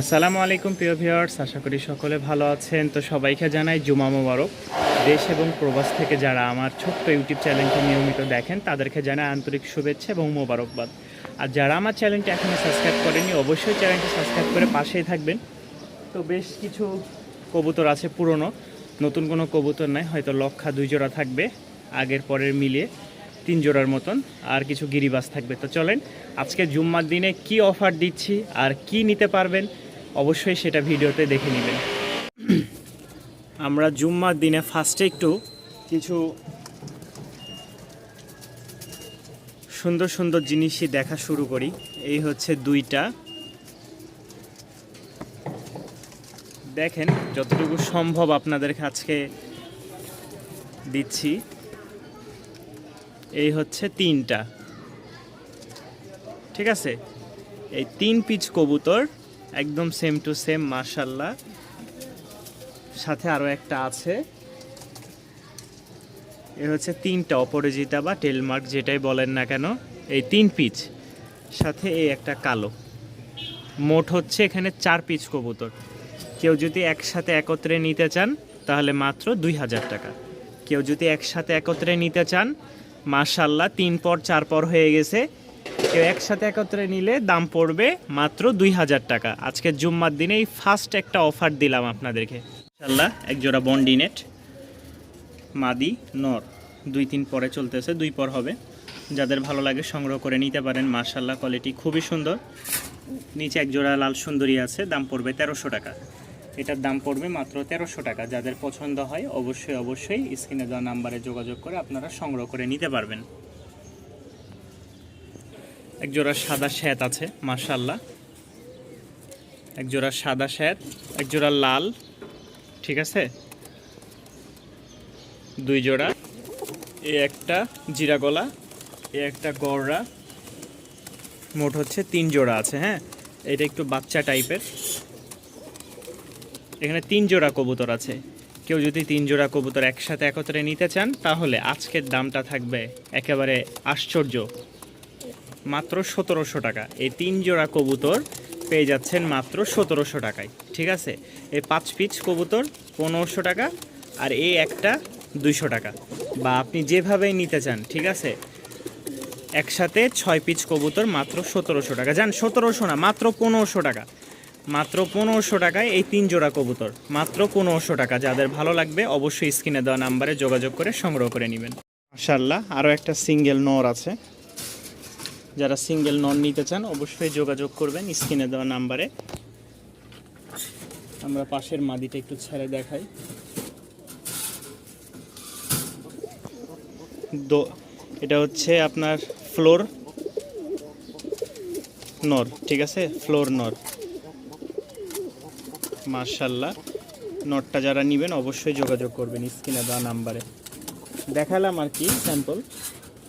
আসসালামু আলাইকুম, প্রিয় ভিউয়ার্স। আশা করি সকলে ভালো আছেন। তো সবাইকে জানাই জুমা মোবারক। দেশ এবং প্রবাস থেকে যারা আমার ছোট্ট ইউটিউব চ্যানেলটি নিয়মিত দেখেন, তাদেরকে জানাই আন্তরিক শুভেচ্ছা এবং মোবারকবাদ। আর যারা আমার চ্যানেলটি এখনও সাবস্ক্রাইব করেনি অবশ্যই চ্যানেলটি সাবস্ক্রাইব করে পাশেই থাকবেন। তো বেশ কিছু কবুতর আছে পুরনো। নতুন কোনো কবুতর নাই, হয়তো লক্ষা দুই জোড়া থাকবে, আগের পরের মিলিয়ে তিন জোড়ার মতন, আর কিছু গিরিবাস থাকবে। তো চলেন, আজকে জুম্মার দিনে কি অফার দিচ্ছি আর কি নিতে পারবেন অবশ্যই সেটা ভিডিওতে দেখে নেবেন। আমরা জুম্মার দিনে ফার্স্টে একটু কিছু সুন্দর সুন্দর জিনিসই দেখা শুরু করি। এই হচ্ছে দুইটা। দেখেন যতটুকু সম্ভব আপনাদের কাছে দিচ্ছি। এই হচ্ছে তিনটা। ঠিক আছে? এই তিন পিচ কবুতর একদম সেম টু সেম মার্শাল্লাহ সাথে আরও একটা আছে। এ হচ্ছে তিনটা অপরাজিতা বা টেলমার্ক যেটাই বলেন না কেন, এই তিন পিচ। সাথে এই একটা কালো। মোট হচ্ছে এখানে চার পিচ কবুতর। কেউ যদি একসাথে একত্রে নিতে চান, তাহলে মাত্র দুই হাজার টাকা। কেউ যদি একসাথে একত্রে নিতে চান মার্শাল্লাহ তিন পর চার পর হয়ে গেছে। কেউ একসাথে একত্রে নিলে দাম পড়বে মাত্র দুই হাজার টাকা। আজকে জুম্মার দিনে এই ফার্স্ট একটা অফার দিলাম আপনাদেরকে। মার্শাল্লাহ এক জোড়া বন্ডিনেট মাদি, নর, দুই তিন পরে চলতেছে, দুই পর হবে। যাদের ভালো লাগে সংগ্রহ করে নিতে পারেন মার্শাল্লাহ কোয়ালিটি খুবই সুন্দর। নিচে এক জোড়া লাল সুন্দরী আছে, দাম পড়বে তেরোশো টাকা। এটার দাম পড়বে মাত্র তেরোশো টাকা। যাদের পছন্দ হয়, অবশ্যই অবশ্যই স্ক্রিনে দেওয়া নাম্বারে যোগাযোগ করে আপনারা সংগ্রহ করে নিতে পারবেন। এক জোড়া সাদা শ্যাত আছে মার্শাল্লাহ এক জোড়া সাদা শ্যাত এক জোড়া লাল, ঠিক আছে? দুই জোড়া, এ একটা জিরা গলা, এ একটা গড়রা, মোট হচ্ছে তিন জোড়া আছে হ্যাঁ? এটা একটু বাচ্চা টাইপের। এখানে তিন জোড়া কবুতর আছে। কেউ যদি তিন জোড়া কবুতর একসাথে একত্রে নিতে চান, তাহলে আজকের দামটা থাকবে একেবারে আশ্চর্য। মাত্র সতেরোশো টাকা। এই তিন জোড়া কবুতর পেয়ে যাচ্ছেন মাত্র সতেরোশো টাকায়। ঠিক আছে? এই পাঁচ পিচ কবুতর পনেরোশো টাকা আর এই একটা দুইশো টাকা। বা আপনি যেভাবেই নিতে চান, ঠিক আছে? একসাথে ছয় পিচ কবুতর মাত্র সতেরোশো টাকা। যান, সতেরোশো না, মাত্র পনেরোশো টাকা। মাত্র পনেরোশো টাকায় এই তিন জোড়া কবুতর। মাত্র পনেরোশো টাকা। যাদের ভালো লাগবে, অবশ্যই স্ক্রিনে দেওয়া নাম্বারে যোগাযোগ করে সংগ্রহ করে নেবেন। মাশাল্লাহ আরও একটা সিঙ্গেল নর আছে। যারা সিঙ্গেল নন নিতে চান, অবশ্যই যোগাযোগ করবেন স্ক্রিনে দেওয়া নাম্বারে। আমরা পাশের মাদিটা একটু ছেড়ে দেখাই। দো- এটা হচ্ছে আপনার ফ্লোর নর, ঠিক আছে? ফ্লোর নর। মার্শাল্লাহ নটটা যারা নেবেন, অবশ্যই যোগাযোগ করবেন স্ক্রিনে দেওয়া নাম্বারে। দেখালাম আর কি স্যাম্পল।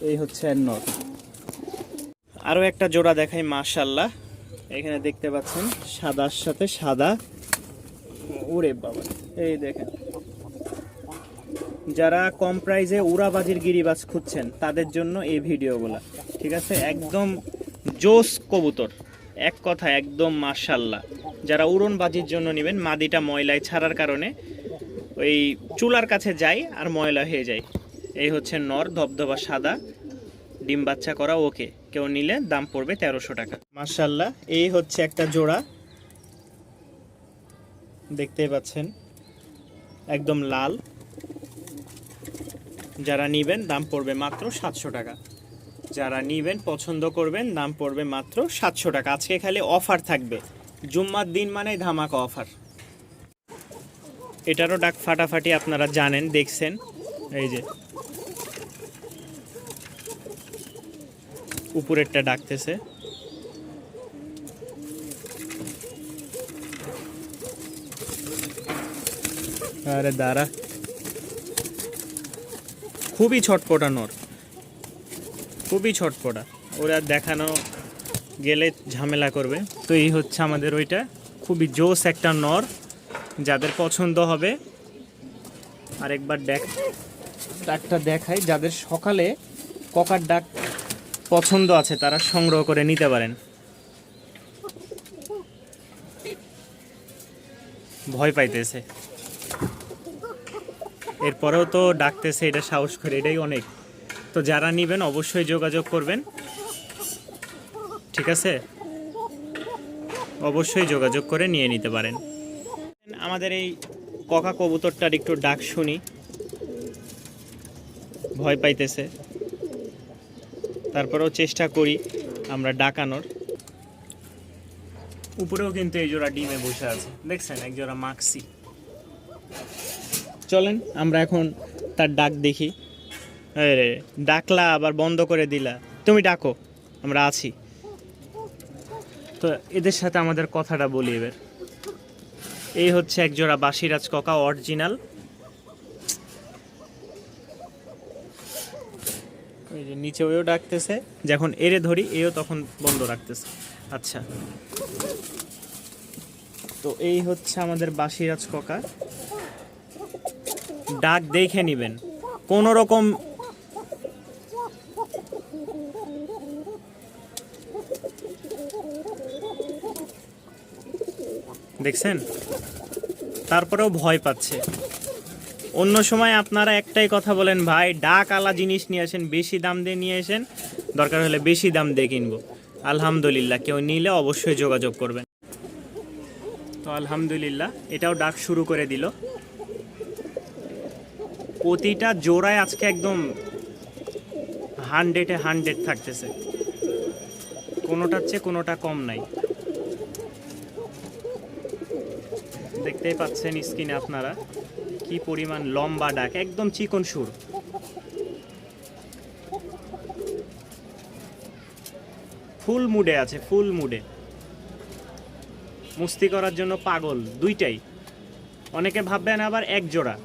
এই হচ্ছে নট আরও একটা জোড়া দেখাই মার্শাল্লাহ এখানে দেখতে পাচ্ছেন, সাদার সাথে সাদা। ওরে বাবা, এই দেখেন। যারা কম প্রাইজে উড়াবাজির গিরিবাজ খুঁজছেন, তাদের জন্য এই ভিডিওগুলো, ঠিক আছে? একদম জোস কবুতর, এক কথা একদম মার্শাল্লাহ যারা উড়নবাজির জন্য নেবেন, মাদিটা ময়লায় ছাড়ার কারণে ওই চুলার কাছে যায় আর ময়লা হয়ে যায়। এই হচ্ছে নর, ধবধবা সাদা, ডিম বাচ্চা করা, ওকে। কেউ নিলে দাম পড়বে তেরোশো টাকা। মার্শাল্লাহ এই হচ্ছে একটা জোড়া। দেখতেই পাচ্ছেন, একদম লাল। যারা নিবেন, দাম পড়বে মাত্র সাতশো টাকা। যারা নিবেন, পছন্দ করবেন, দাম পড়বে মাত্র সাতশো টাকা। আজকে খালি অফার থাকবে। জুম্মার দিন মানে ধামাকা অফার। এটারও ডাক ফাটাফাটি আপনারা জানেন, দেখছেন। এই যে উপরেরটা ডাকতেছে। আরে দাঁড়া। খুবই ছটপটা নর। খুবই ছটপটা। ওরা দেখানো গেলে ঝামেলা করবে। তো এই হচ্ছে আমাদের ওইটা। খুবই জোস একটা নর, যাদের পছন্দ হবে। আরেকবার দেখ ডাকটা দেখাই। যাদের সকালে ককার ডাক পছন্দ আছে, তারা সংগ্রহ করে নিতে পারেন। ভয় পাইতেছে। এরপরেও তো ডাকতেছে, এটা সাহস করে, এটাই অনেক। তো যারা নেবেন, অবশ্যই যোগাযোগ করবেন। ঠিক আছে? অবশ্যই যোগাযোগ করে নিয়ে নিতে পারেন। আমাদের এই ককা কবুতরটার একটু ডাক শুনি। ভয় পাইতেছে। তারপরেও চেষ্টা করি আমরা ডাকানোর। উপরেও কিন্তু এই জোড়া ডিমে বসে আছে। দেখছেন এক জোড়া মাক্সি। চলেন আমরা এখন তার ডাক দেখি। আরে ডাকলা আবার বন্ধ করে দিলা। তুমি ডাকো আমরা আছি। তো এদের সাথে আমাদের কথাটা বলি এবার। এই হচ্ছে এক জোড়া বাসিরাজ ককা অরিজিনাল ওই যে নিচে ওও ডাকতেছে। যখন এরে ধরি, এও তখন বন্ধ রাখতেছে। আচ্ছা। তো এই হচ্ছে আমাদের বাসিরাজ ককা। ডাক দেখে নিবেন। কোনো রকম দেখছেন? তারপরেও ভয় পাচ্ছে। অন্য সময় আপনারা একটাই কথা বলেন, ভাই, ডাক আলা জিনিস নিয়ে আসেন, বেশি দাম দিয়ে নিয়ে আসেন, দরকার হলে বেশি দাম দিয়ে কিনবো। আলহামদুলিল্লাহ, কেউ নিলে অবশ্যই যোগাযোগ করবেন। তো আলহামদুলিল্লাহ, এটাও ডাক শুরু করে দিল। প্রতিটা জোড়ায় আজকে একদম হান্ড্রেডে হান্ড্রেড থাকতেছে। কোনোটার চেয়ে কোনোটা কম নাই। দেখতেই পাচ্ছেন স্ক্রিনে আপনারা। কি পরিমাণ লম্বা ডাক, একদম চিকন সুর। ফুল মুডে আছে, ফুল মুডে। মুস্তি করার জন্য পাগল, দুইটাই। অনেকে ভাববেন আবার এক জোড়া।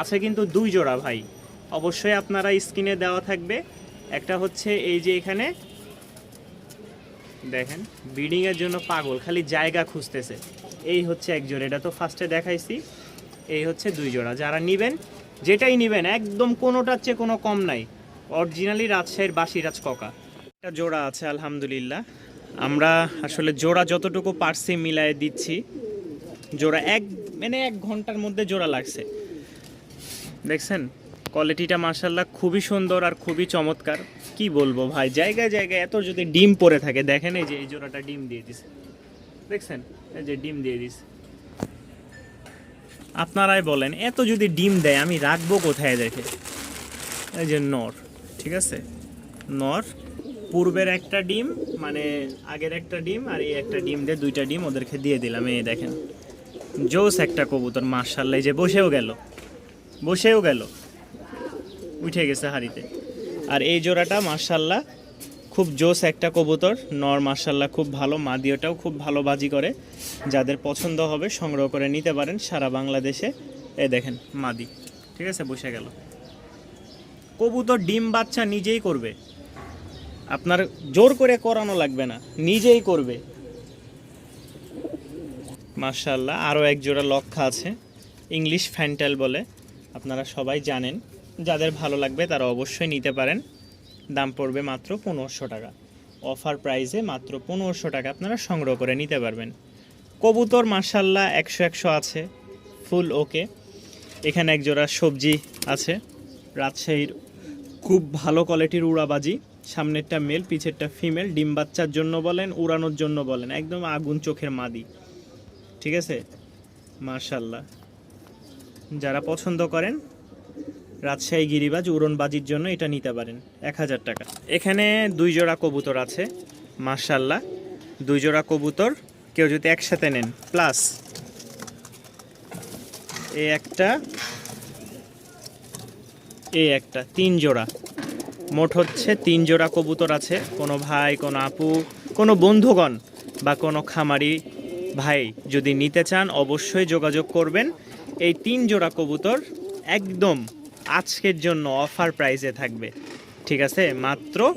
আছে কিন্তু দুই জোড়া ভাই। অবশ্যই আপনারা স্ক্রিনে দেওয়া থাকবে। একটা হচ্ছে এই যে এখানে। দেখেন ব্রিডিং এর জন্য পাগল, খালি জায়গা খুঁজতেছে। এই হচ্ছে এক জোড়া এটা তো ফার্স্টে দেখাইছি। এই হচ্ছে দুই জোড়া। যারা নিবেন, যেটাই নিবেন, একদম কোনোটার চেয়ে কোনো কম নাই। অরিজিনালি রাজশাহীর বাসিরাজ ককা একটা জোড়া আছে, আলহামদুলিল্লাহ। আমরা আসলে জোড়া যতটুকু পারছি মিলায়ে দিচ্ছি। জোড়া এক মানে এক ঘণ্টার মধ্যে জোড়া লাগছে। দেখছেন? কোয়ালিটিটা মার্শাল্লাহ খুবই সুন্দর আর খুবই চমৎকার। কি বলব ভাই? জায়গায় জায়গায় এত যদি ডিম পরে থাকে, দেখেন এই যে এই জোড়াটা ডিম দিয়ে দিছে। দেখছেন? এই যে ডিম দিয়ে দিছে। আপনারাই বলেন, এত যদি ডিম দেয়, আমি রাখব কোথায় দেখে? এই যে নর, ঠিক আছে? নর, পূর্বের একটা ডিম মানে আগের একটা ডিম, আর এই একটা ডিম দিয়ে দুইটা ডিম ওদেরকে দিয়ে দিলাম, এই দেখেন। জোস একটা কবুতর এই যে বসেও গেল। বসেও গেল। উঠে গেছে হাড়িতে। আর এই জোড়াটা মার্শাল্লাহ খুব জোস একটা কবুতর। নর মার্শাল্লাহ খুব ভালো মাদিওটাও খুব ভালো বাজি করে। যাদের পছন্দ হবে সংগ্রহ করে নিতে পারেন সারা বাংলাদেশে। এ দেখেন, মাদি। ঠিক আছে, বসে গেল। কবুতর ডিম বাচ্চা নিজেই করবে। আপনার জোর করে করানো লাগবে না, নিজেই করবে। মার্শাল্লাহ আরও এক জোড়া লক্ষা আছে। ইংলিশ ফ্যান্টাল বলে, আপনারা সবাই জানেন। যাদের ভালো লাগবে তারা অবশ্যই নিতে পারেন। দাম পড়বে মাত্র পনেরোশো টাকা। অফার প্রাইসে মাত্র পনেরোশো টাকা আপনারা সংগ্রহ করে নিতে পারবেন। কবুতর মার্শাল্লাহ একশো একশো আছে, ফুল ওকে। এখানে এক জোড়া সবজি আছে, রাজশাহীর খুব ভালো কোয়ালিটির উড়াবাজি। সামনেরটা মেল, পিছেরটা ফিমেল, ডিম বাচ্চার জন্য বলেন, উড়ানোর জন্য বলেন, একদম আগুন চোখের মাদি। ঠিক আছে? মার্শাল্লাহ যারা পছন্দ করেন রাজশাহী গিরিবাজ উড়নবাজির জন্য এটা নিতে পারেন, এক হাজার টাকা। এখানে দুই জোড়া কবুতর আছে মার্শাল্লাহ দুই জোড়া কবুতর, কেউ যদি একসাথে নেন, প্লাস এ একটা এ একটা, তিন জোড়া। মোট হচ্ছে তিন জোড়া কবুতর আছে, কোনো ভাই, কোনো আপু, কোনো বন্ধুগণ বা কোনো খামারি ভাই যদি নিতে চান, অবশ্যই যোগাযোগ করবেন। এই তিন জোড়া কবুতর একদম আজকের জন্য অফার প্রাইসে থাকবে। ঠিক আছে? মাত্র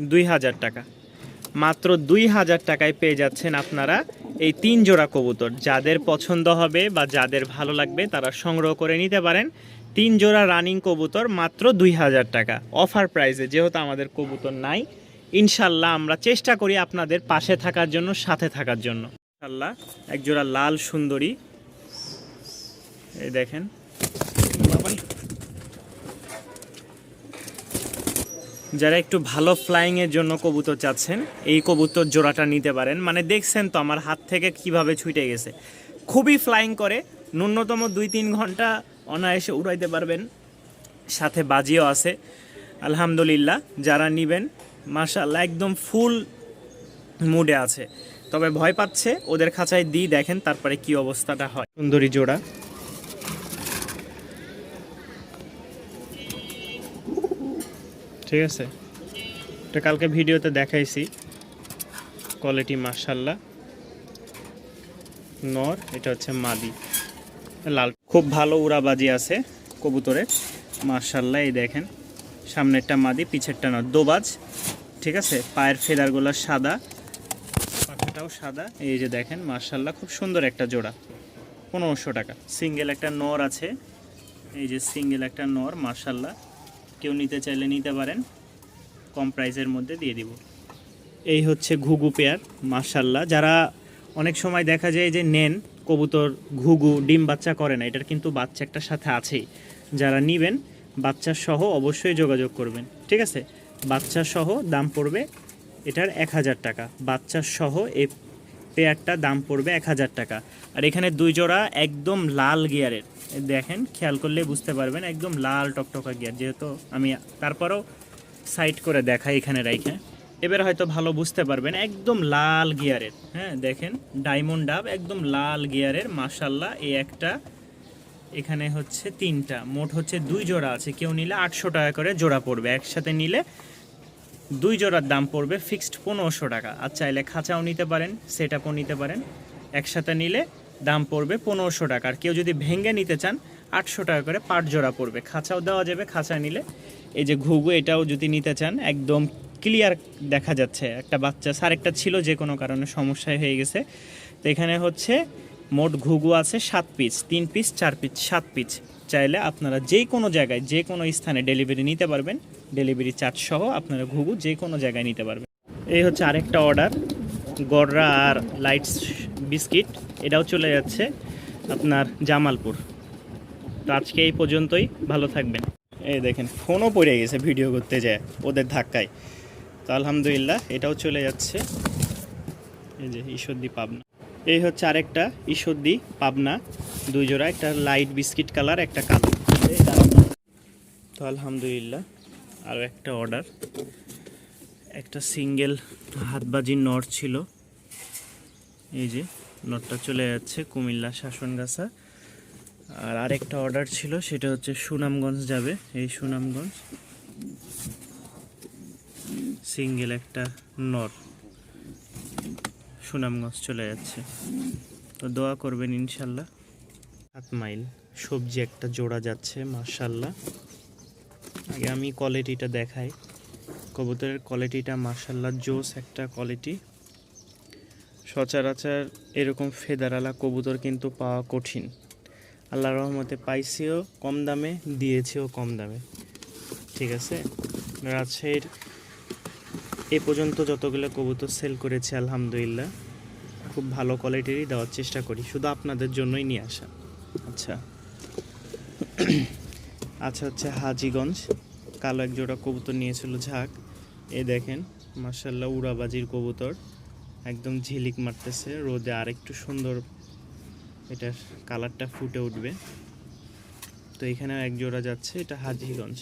দুই হাজার টাকা। মাত্র দুই হাজার টাকায় পেয়ে যাচ্ছেন আপনারা এই তিন জোড়া কবুতর। যাদের পছন্দ হবে বা যাদের ভালো লাগবে তারা সংগ্রহ করে নিতে পারেন। তিন জোড়া রানিং কবুতর মাত্র দুই হাজার টাকা। অফার প্রাইসে যেহেতু আমাদের কবুতর নাই, ইনশাল্লাহ আমরা চেষ্টা করি আপনাদের পাশে থাকার জন্য, সাথে থাকার জন্য। ইনশাল্লাহ এক জোড়া লাল সুন্দরী। এই দেখেন। যারা একটু ভালো ফ্লাইং এর জন্য কবুতর চাচ্ছেন, এই কবুতর জোড়াটা নিতে পারেন। মানে দেখছেন তো আমার হাত থেকে কীভাবে ছুটে গেছে। খুবই ফ্লাইং করে, ন্যূনতম দুই তিন ঘণ্টা অনায়াসে উড়াইতে পারবেন। সাথে বাজিও আছে। আলহামদুলিল্লাহ, যারা নিবেন মাশাল্লাহ একদম ফুল মুডে আছে। তবে ভয় পাচ্ছে, ওদের খাঁচায় দিই, দেখেন তারপরে কি অবস্থাটা হয়। সুন্দরী জোড়া। ঠিক আছে? এটা কালকে ভিডিওতে দেখাইছি। কোয়ালিটি মাশাল্লাহ নর, এটা হচ্ছে মাদি। লাল। খুব ভালো উড়াবাজি আছে কবুতরের। মাশাল্লাহ এই দেখেন। সামনেরটা মাদি, পিছেরটা নর। দোবাজ, ঠিক আছে? পায়ের ফেদারগুলো সাদা, পাখাটাও সাদা। এই যে দেখেন মার্শাল্লাহ খুব সুন্দর একটা জোড়া। পনেরোশো টাকা। সিঙ্গেল একটা নর আছে। এই যে সিঙ্গেল একটা নর মার্শাল্লাহ কেউ নিতে চাইলে নিতে পারেন। কম প্রাইসের মধ্যে দিয়ে দিব। এই হচ্ছে ঘুঘু পেয়ার মার্শাল্লাহ যারা অনেক সময় দেখা যায় যে নেন, কবুতর, ঘুঘু, ডিম বাচ্চা করে না, এটার কিন্তু বাচ্চা একটার সাথে আছেই। যারা নিবেন, বাচ্চা সহ অবশ্যই যোগাযোগ করবেন, ঠিক আছে? বাচ্চা সহ দাম পড়বে এটার এক হাজার টাকা। বাচ্চা সহ এই পেয়ারটা দাম পড়বে এক হাজার টাকা। আর এখানে দুই জোড়া একদম লাল গিয়ারের। দেখেন, খেয়াল করলে বুঝতে পারবেন, একদম লাল টকটকা গিয়ার, যেহেতু আমি তারপরেও সাইড করে দেখাই এখানে রাইখে। এবার হয়তো ভালো বুঝতে পারবেন, একদম লাল গিয়ারের হ্যাঁ দেখেন, ডায়মন্ড ডাব, একদম লাল গিয়ারের মাশাল্লাহ এই একটা, এখানে হচ্ছে তিনটা, মোট হচ্ছে দুই জোড়া আছে, কেউ নিলে আটশো টাকা করে জোড়া পড়বে, একসাথে নিলে দুই জোড়ার দাম পড়বে ফিক্সড পনেরোশো টাকা, আর চাইলে খাঁচাও নিতে পারেন সেট আপও নিতে পারেন, একসাথে নিলে দাম পড়বে পনেরোশো টাকা। আর কেউ যদি ভেঙে নিতে চান, আটশো টাকা করে পাট জোড়া পড়বে। খাঁচাও দেওয়া যাবে, খাঁচা নিলে। এই যে ঘুঘু, এটাও যদি নিতে চান, একদম ক্লিয়ার দেখা যাচ্ছে। একটা বাচ্চা স্যার একটা ছিল যে কোনো কারণে সমস্যায় হয়ে গেছে। তো এখানে হচ্ছে মোট ঘুঘু আছে সাত পিস, তিন পিস, চার পিস, সাত পিস। চাইলে আপনারা যে কোনো জায়গায়, যে কোনো স্থানে ডেলিভারি নিতে পারবেন। ডেলিভারি চার্জ সহ আপনারা ঘুঘু যে কোনো জায়গায় নিতে পারবেন। এই হচ্ছে আরেকটা অর্ডার গড়রা আর লাইটস বিস্কিট, এটাও চলে যাচ্ছে আপনার জামালপুর। তো আজকে এই পর্যন্তই, ভালো থাকবেন। এই দেখেন, ফোনও পড়ে গেছে ভিডিও করতে যায় ওদের ধাক্কায়। তো আলহামদুলিল্লাহ, এটাও চলে যাচ্ছে। এই যে ঈশ্বরদী পাবনা। এই হচ্ছে আরেকটা ঈশ্বরদী পাবনা, দুই জোড়া, একটা লাইট বিস্কিট কালার, একটা কালো। তো আলহামদুলিল্লাহ, আরও একটা অর্ডার। একটা সিঙ্গেল হাতবাজির নট ছিল। এই যে, নটটা চলে যাচ্ছে কুমিল্লা শাসনগাছা। আর আরেকটা অর্ডার ছিল, সেটা হচ্ছে সুনামগঞ্জ যাবে। এই সুনামগঞ্জ সিঙ্গেল একটা নট। সুনামগঞ্জ চলে যাচ্ছে। তো দোয়া করবেন ইনশাল্লাহ। সাত মাইল সবজি একটা জোড়া যাচ্ছে মার্শাল্লাহ আগে আমি কোয়ালিটিটা দেখাই। কবুতরের কোয়ালিটিটা মার্শাল্লাহ জোস একটা কোয়ালিটি সচরাচর এরকম ফেদারালা কবুতর কিন্তু পাওয়া কঠিন। আল্লাহ রহমতে পাইছিও কম দামে, দিয়েছেও কম দামে। ঠিক আছে? রাজশাহীর এ পর্যন্ত যতগুলো কবুতর সেল করেছে, আলহামদুলিল্লাহ, খুব ভালো কোয়ালিটিরই দেওয়ার চেষ্টা করি। শুধু আপনাদের জন্যই নিয়ে আসা। আচ্ছা। আচ্ছা হচ্ছে হাজিগঞ্জ। কালো এক জোড়া কবুতর নিয়েছিল ঝাঁক। এ দেখেন মার্শাল্লাহ উড়াবাজির কবুতর। একদম ঝিলিক মারতেছে, রোদে আরেকটু সুন্দর এটার কালারটা ফুটে উঠবে। তো এখানে এক জোড়া যাচ্ছে, এটা হাজিগঞ্জ।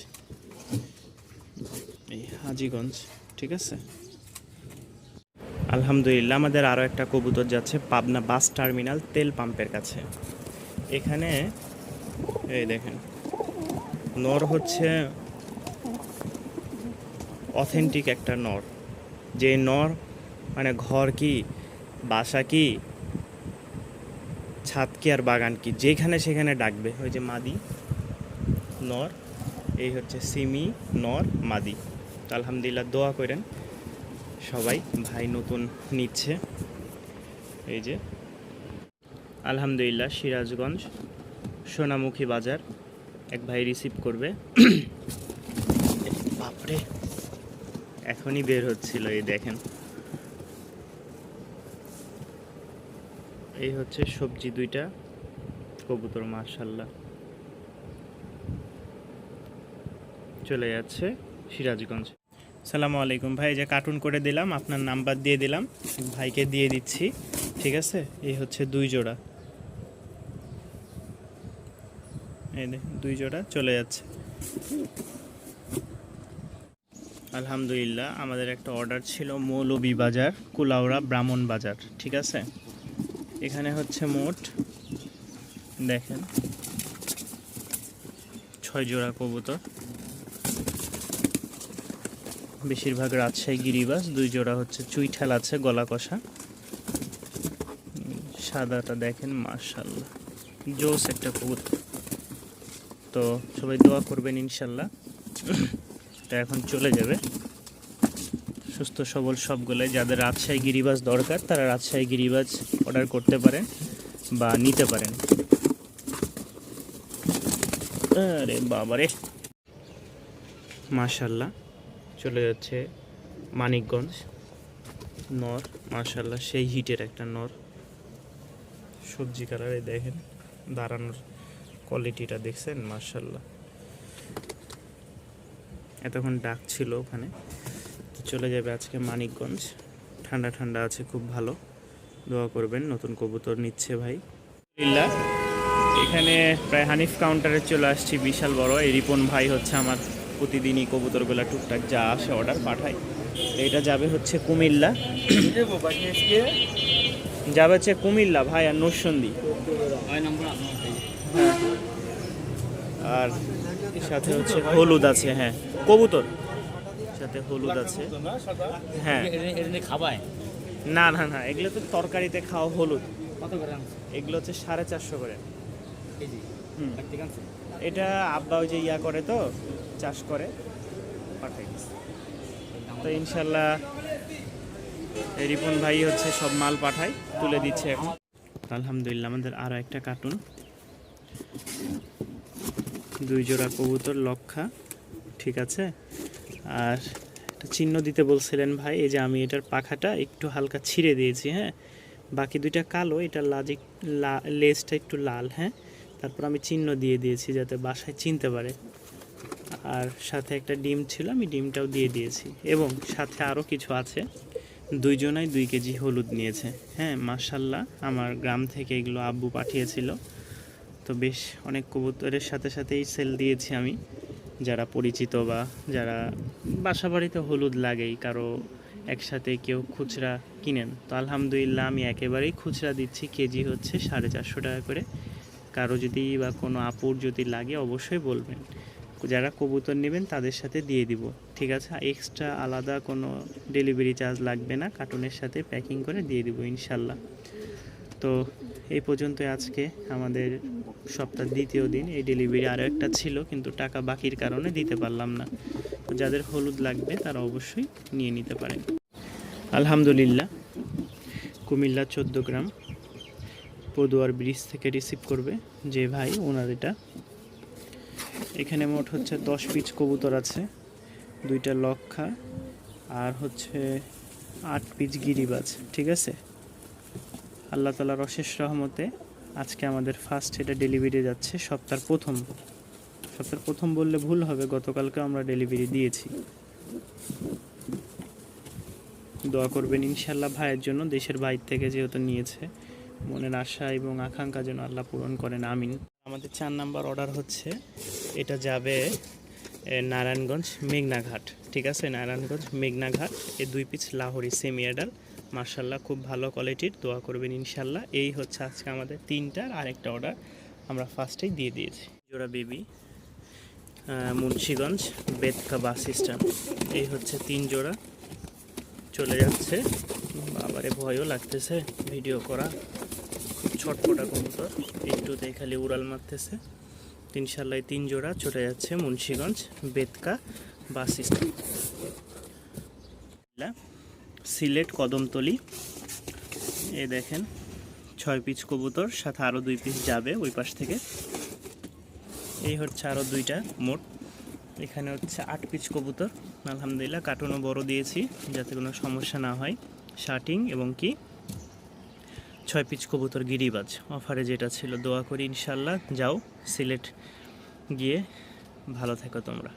এই হাজিগঞ্জ, ঠিক আছে? আলহামদুলিল্লাহ, আমাদের আরও একটা কবুতর যাচ্ছে পাবনা বাস টার্মিনাল তেল পাম্পের কাছে। এখানে, এই দেখেন, নর হচ্ছে অথেন্টিক একটা নর। যে নর মানে ঘর কি, বাসা কি, ছাদ কি আর বাগান কি, যেখানে সেখানে ডাকবে। ওই যে মাদি, নর, এই হচ্ছে সিমি, নর, মাদি। তো আলহামদুলিল্লাহ দোয়া করেন, সবাই ভাই নতুন নিচ্ছে। এই যে, আলহামদুলিল্লাহ সিরাজগঞ্জ, সোনামুখী বাজার, এক ভাই রিসিভ করবে। বাপরে, এখনই বের হচ্ছিল, এই দেখেন। এই হচ্ছে সবজি দুইটা, কবুতর মার্শাল্লাহ চলে যাচ্ছে সিরাজগঞ্জ। সালামু আলাইকুম ভাই যে কার্টুন করে দিলাম, আপনার নাম্বার দিয়ে দিলাম, ভাইকে দিয়ে দিচ্ছি, ঠিক আছে? এই হচ্ছে দুই জোড়া। এই দুই জোড়া চলে যাচ্ছে। আলহামদুলিল্লাহ, আমাদের একটা অর্ডার ছিল মৌলবী বাজার কুলাউড়া ব্রাহ্মণ বাজার ঠিক আছে? এখানে হচ্ছে মোট, দেখেন, ছয় জোড়া কবুতর। বেশিরভাগ রাজশাহী গিরিবাস, দুই জোড়া হচ্ছে চুইঠাল আছে, গলা কষা। সাদাটা দেখেন মার্শাল্লাহ জোস একটা কবুতর। তো সবাই দোয়া করবেন ইনশাল্লাহ এটা এখন চলে যাবে। সুস্থ, সবল সবগুলো যাদের রাজশাহী গিরিবাজ দরকার, তারা রাজশাহী গিরিবাজ অর্ডার করতে পারেন বা নিতে পারেন। আরে বাবারে। মাশাল্লাহ চলে যাচ্ছে মানিকগঞ্জ। নর মাশাল্লাহ সেই হিটের একটা নর। সবজি কালারে দেখেন, দাঁড়ানোর কোয়ালিটিটা দেখছেন? মাশাল্লাহ এতক্ষণ ডাক ছিল ওখানে। তো চলে যাবে আজকে মানিকগঞ্জ। ঠান্ডা ঠান্ডা আছে, খুব ভালো। দোয়া করবেন, নতুন কবুতর নিচ্ছে ভাই। এখানে প্রায় হানিফ কাউন্টারে চলে আসছি, বিশাল বড়। এই রিপন ভাই হচ্ছে আমার প্রতিদিনই কবুতরগুলো টুকটাক যা আসে অর্ডার পাঠায়। এটা যাবে হচ্ছে কুমিল্লা। যাবে হচ্ছে কুমিল্লা ভাই আর নরসন্দি। আর সাথে হচ্ছে হলুদ আছে হ্যাঁ। কবুতর। সাথে হলুদ আছে। হ্যাঁ। খাবায়? না না না এগুলো তো তরকারিতে খাওয়া হলুদ। কত করে এগুলো হচ্ছে সাড়ে চারশো করে। এটা আব্বা ওই যে ইয়া করে তো চাষ করে পাঠাই তো ইনশাল্লাহ রিপন ভাই হচ্ছে সব মাল পাঠায় তুলে দিচ্ছে এখন। আলহামদুলিল্লাহ আমাদের আরও একটা কার্টুন। দুই জোড়া কবুতর লক্ষা ঠিক আছে? আর একটা চিহ্ন দিতে বলছিলেন ভাই, এই যে আমি এটার পাখাটা একটু হালকা ছিঁড়ে দিয়েছি হ্যাঁ? বাকি দুইটা কালো এটা লাজিক লা- লেজটা একটু লাল হ্যাঁ? তারপর আমি চিহ্ন দিয়ে দিয়েছি যাতে বাসায় চিনতে পারে। আর সাথে একটা ডিম ছিল, আমি ডিমটাও দিয়ে দিয়েছি। এবং সাথে আরও কিছু আছে। দুইজনাই দুই কেজি হলুদ নিয়েছে হ্যাঁ? মার্শাল্লাহ আমার গ্রাম থেকে এগুলো আব্বু পাঠিয়েছিল। তো বেশ, অনেক কবুতরের সাথে সাথেই সেল দিয়েছি আমি। যারা পরিচিত বা যারা বাসা বাড়িতে হলুদ লাগেই, কারও একসাথে কেউ খুচরা কিনেন। তো আলহামদুলিল্লাহ আমি একেবারেই খুচরা দিচ্ছি, কেজি হচ্ছে সাড়ে চারশো টাকা করে। কারও যদি বা কোনো আপুর যদি লাগে অবশ্যই বলবেন। যারা কবুতর নেবেন তাদের সাথে দিয়ে দিব। ঠিক আছে? এক্সট্রা আলাদা কোনো ডেলিভারি চার্জ লাগবে না। কার্টুনের সাথে প্যাকিং করে দিয়ে দিব ইনশাল্লাহ। তো এই পর্যন্ত আজকে আমাদের সপ্তাহ দ্বিতীয় দিন। এই ডেলিভারি আরও একটা ছিল, কিন্তু টাকা বাকির কারণে দিতে পারলাম না। যাদের হলুদ লাগবে, তারা অবশ্যই নিয়ে নিতে পারেন। আলহামদুলিল্লাহ, কুমিল্লা চোদ্দ গ্রাম, পদুয়ার ব্রিজ থেকে রিসিভ করবে যে ভাই, ওনার এটা। এখানে মোট হচ্ছে দশ পিচ কবুতর আছে, দুইটা লক্ষা, আর হচ্ছে আট পিচ গিরিবাজ, ঠিক আছে? আল্লাহ তালার অশেষ রহমতে আজকে আমাদের ফার্স্ট এটা ডেলিভারি যাচ্ছে, সপ্তাহের প্রথম। সপ্তাহের প্রথম বললে ভুল হবে গতকালকে আমরা ডেলিভারি দিয়েছি। দোয়া করবেন ইনশাল্লাহ ভাইয়ের জন্য, দেশের বাইর থেকে যেহেতু নিয়েছে, মনের আশা এবং আকাঙ্ক্ষা যেন আল্লাহ পূরণ করেন, আমিন। আমাদের চার নাম্বার অর্ডার হচ্ছে, এটা যাবে নারায়ণগঞ্জ মেঘনাঘাট ঠিক আছে, নারায়ণগঞ্জ, মেঘনাঘাট, এই দুই পিস লাহোরি সেমি অ্যাডাল মার্শাল্লাহ খুব ভালো কোয়ালিটির, দোয়া করবেন ইনশাল্লাহ এই হচ্ছে আজকে আমাদের তিনটার আরেকটা অর্ডার, আমরা ফার্স্টেই দিয়ে দিয়েছি। জোড়া বেবি মুন্সীগঞ্জ বেদকা বাস স্ট্যান্ড এই হচ্ছে তিন জোড়া। চলে যাচ্ছে। বাবারে, ভয়ও লাগতেছে ভিডিও করা। খুব ছটপটা কবুতর একটুতেই খালি উড়াল মারতেছে। ইনশাল্লাহ তিন জোড়া চলে যাচ্ছে মুন্সীগঞ্জ বেদকা বাস স্ট্যান্ড সিলেট কদমতলি। এ দেখেন, ছয় পিস কবুতর, সাথে আরও দুই পিস যাবে ওই পাশ থেকে। এই হচ্ছে আরও দুইটা মোট। এখানে হচ্ছে আট পিস কবুতর। আলহামদুলিল্লাহ, কার্টুনও বড় দিয়েছি, যাতে কোনো সমস্যা না হয়। শার্টিং এবং কি? ছয় পিচ কবুতর গিরিবাজ। অফারে যেটা ছিল, দোয়া করি ইনশাল্লাহ যাও, সিলেট গিয়ে ভালো থেকো তোমরা।